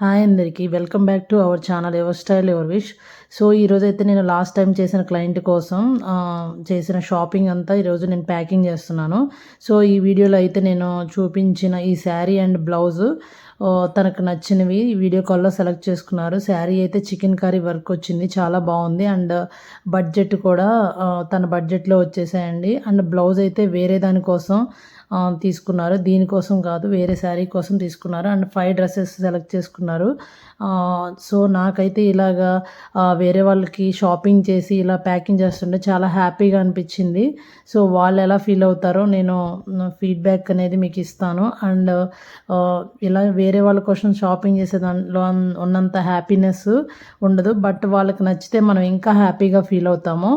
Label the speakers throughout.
Speaker 1: Hi అందరికీ. Welcome back to our channel ever style ever wish. So ఈరోజైతే నేను last time చేసిన client కోసం చేసిన షాపింగ్ అంతా ఈరోజు నేను ప్యాకింగ్ చేస్తున్నాను. సో ఈ వీడియోలో అయితే నేను చూపించిన ఈ శారీ అండ్ బ్లౌజ్ తనకు నచ్చినవి. వీడియో కాల్లో సెలెక్ట్ చేసుకున్నారు. శారీ అయితే చికెన్ కర్రీ వర్క్ వచ్చింది. చాలా బాగుంది. అండ్ బడ్జెట్ కూడా తన బడ్జెట్లో వచ్చేసాయండి. అండ్ బ్లౌజ్ అయితే వేరే దానికోసం తీసుకున్నారు. దీనికోసం కాదు వేరే శారీ కోసం తీసుకున్నారు. అండ్ ఫైవ్ డ్రెస్సెస్ సెలెక్ట్ చేసుకున్నారు. సో నాకైతే ఇలాగా వేరే వాళ్ళకి షాపింగ్ చేసి ఇలా ప్యాకింగ్ చేస్తుంటే చాలా హ్యాపీగా అనిపించింది. సో వాళ్ళు ఎలా ఫీల్ అవుతారో నేను ఫీడ్బ్యాక్ అనేది మీకు ఇస్తాను. అండ్ ఇలా వేరే వాళ్ళ కోసం షాపింగ్ చేసే దాంట్లో ఉన్నంత హ్యాపీనెస్ ఉండదు. బట్ వాళ్ళకి నచ్చితే మనం ఇంకా హ్యాపీగా ఫీల్ అవుతాము.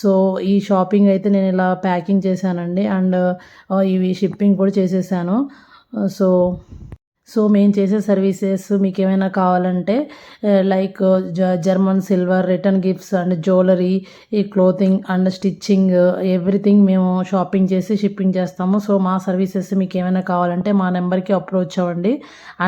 Speaker 1: సో ఈ షాపింగ్ అయితే నేను ఇలా ప్యాకింగ్ చేశానండి. అండ్ ఇవి ఇవి షిప్పింగ్ కూడా చేసేసాను. సో సో మేము చేసే సర్వీసెస్ మీకు ఏమైనా కావాలంటే like German silver return gifts and jewellery ఈ క్లోతింగ్ అండ్ స్టిచ్చింగ్ ఎవ్రీథింగ్ మేము షాపింగ్ చేసి షిప్పింగ్ చేస్తాము. సో మా సర్వీసెస్ మీకు ఏమైనా కావాలంటే మా నెంబర్కి అప్రోచ్ అవ్వండి.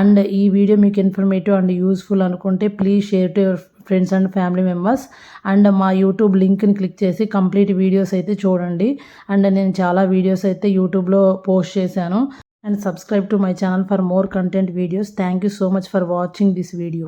Speaker 1: అండ్ ఈ వీడియో మీకు ఇన్ఫర్మేటివ్ అండ్ యూస్ఫుల్ అనుకుంటే please share to your friends and family members and మా యూట్యూబ్ లింక్ని క్లిక్ చేసి కంప్లీట్ వీడియోస్ అయితే చూడండి. అండ్ నేను చాలా వీడియోస్ అయితే యూట్యూబ్లో పోస్ట్ చేశాను. And subscribe to my channel for more content videos thank you so much for watching this video